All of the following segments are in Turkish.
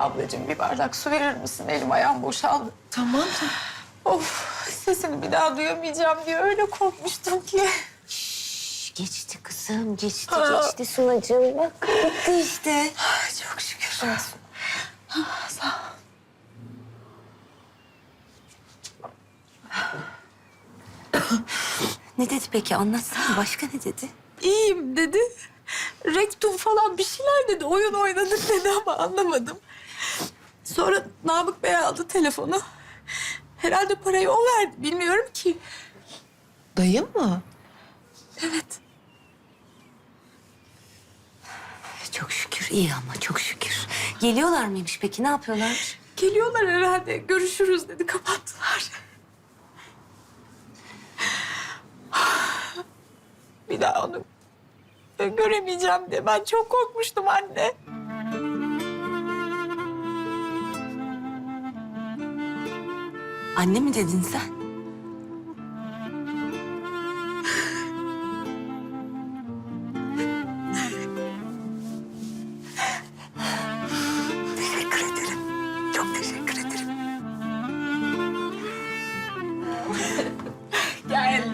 Ablacığım bir bardak su verir misin? Elim ayağım boşaldı. Tamam. Of sesini bir daha duyamayacağım diye öyle korkmuştum ki. Geçti kızım, geçti, Aa. geçti Sunacığım. Bak bitti işte. Ay, çok şükür. Ah, Sağ ol. Ne dedi peki? Anlatsana. Başka ne dedi? İyiyim dedi. Rektum falan bir şeyler dedi. Oyun oynadık dedi ama anlamadım. Sonra Namık Bey aldı telefonu. Herhalde parayı o verdi. Bilmiyorum ki. Dayım mı? Evet. Çok şükür, iyi ama çok şükür. Geliyorlar mıymış peki? Ne yapıyorlar? Geliyorlar herhalde. Görüşürüz dedi. Kapattılar. Bir daha onu göremeyeceğim diye ben çok korkmuştum anne. Anne mi dedin sen? teşekkür ederim. Çok teşekkür ederim. Gel.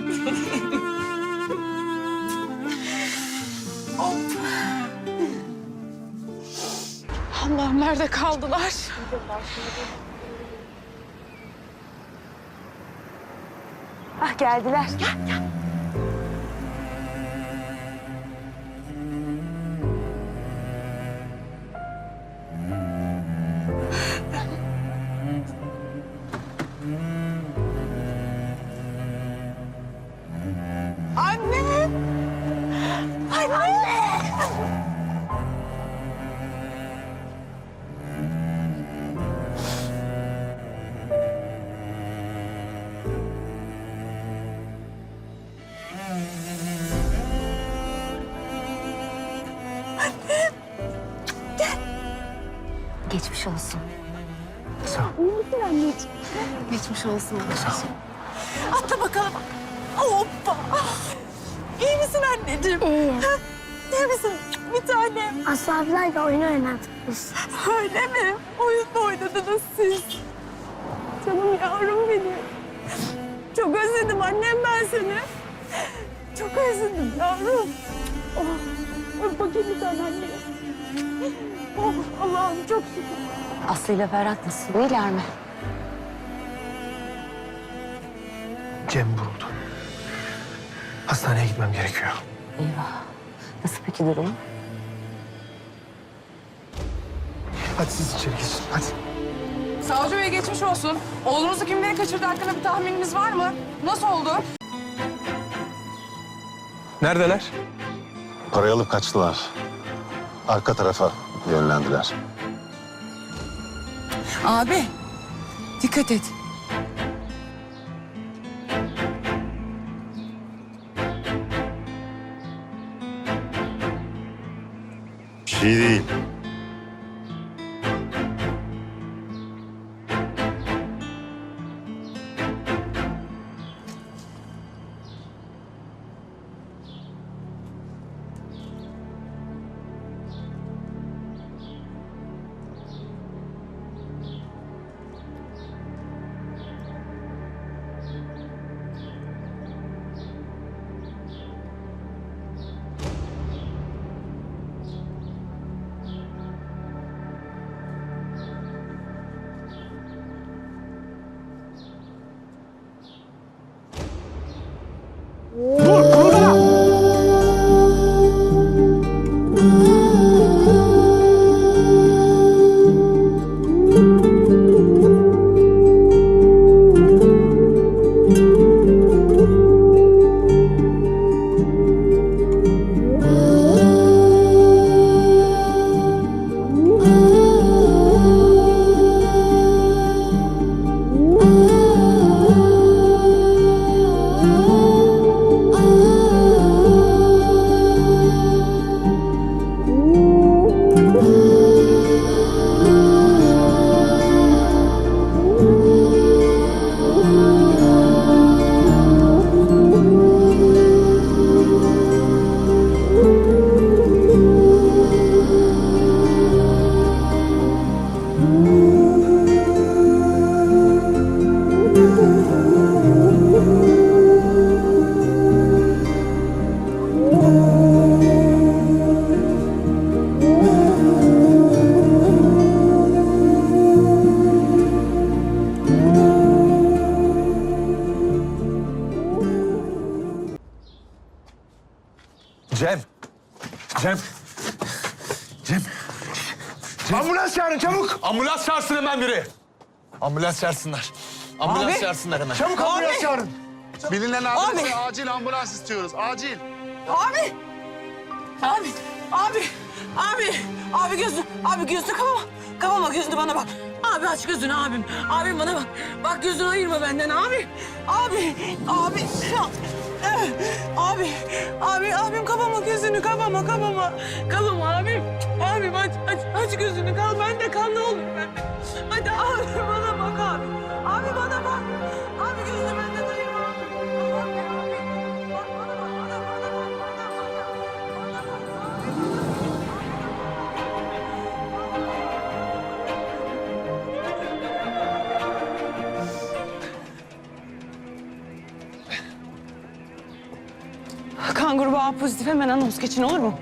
Hop. Allah'ım nerede kaldılar? Geldiler. Gel, gel. Geçmiş olsun. Geçmiş olsun. Atla bakalım. Hoppa! İyi misin anneciğim? İyiyim. İyi misin? Bir tanem. Aslı abilerle oyun oynadık biz. Öyle mi? Oyun mu oynadınız siz? Canım yavrum benim. Çok özledim annem ben seni. Çok özledim yavrum. Oh, öp bakayım bir tane anne. Oh Allah'ım çok şükür. Aslı ile Ferhat nasıl? İyiler mi? Cem vuruldu. Hastaneye gitmem gerekiyor. Eyvah. Nasıl peki durumu? Hadi siz içeri geçin. Hadi. Savcı Bey geçmiş olsun. Oğlunuzu kimleri kaçırdı hakkında bir tahmininiz var mı? Nasıl oldu? Neredeler? Parayı alıp kaçtılar. Arka tarafa yönlendiler. Abi, dikkat et. Bir şey değil. Çağırın çabuk. Ambulans çağırsın hemen biri. Ambulans çağırsınlar. Ambulans Abi. çağırsınlar hemen. Çabuk ambulans çağırın. Bilinen Abi. adrese acil ambulans istiyoruz. Acil. Abi. Abi. Abi. Abi. Abi gözünü. Abi gözünü kapama. Kapama gözünü bana bak. Abi aç gözünü abim. Abim bana bak. Bak gözünü ayırma benden abi. Abi. Abi. Abi. Abi. Abim kapama gözünü kapama kapama. Kapama abim. Abim aç aç aç gözünü kal. Ben de kal ne olur ben de. Hadi abi bana bak abi. Abi bana bak. Abi gözünü benden ayırma. Abi. Bana bak. Kan grubu A pozitif hemen anons geçin olur mu?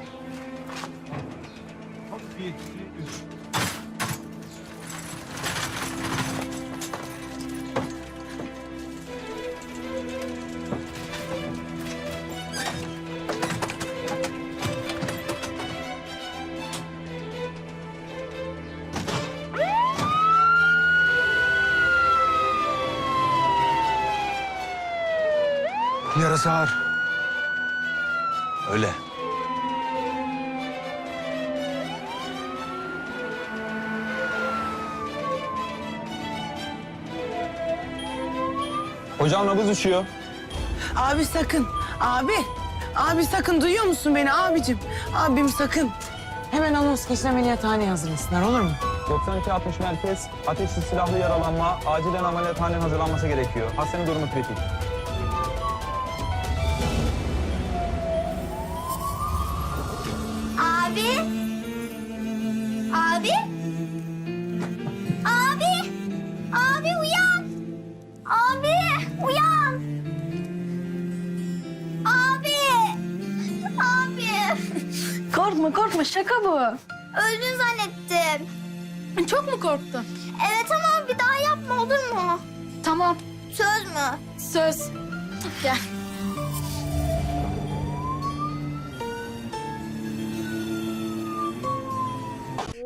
Yarası ağır. Öyle. Hocam nabız uçuyor. Abi sakın. Abi. Abi sakın duyuyor musun beni abicim? Abim sakın. Hemen anons geçin ameliyathaneye hazırlasınlar olur mu? 9260 merkez, ateşli silahlı yaralanma, acilen ameliyathanenin hazırlanması gerekiyor. Hastanın durumu kritik. Korkma korkma şaka bu. Öldün zannettim. Çok mu korktun? Evet ama bir daha yapma olur mu? Tamam Söz mü? söz. Gel.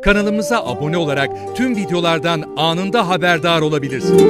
Kanalımıza abone olarak tüm videolardan anında haberdar olabilirsiniz.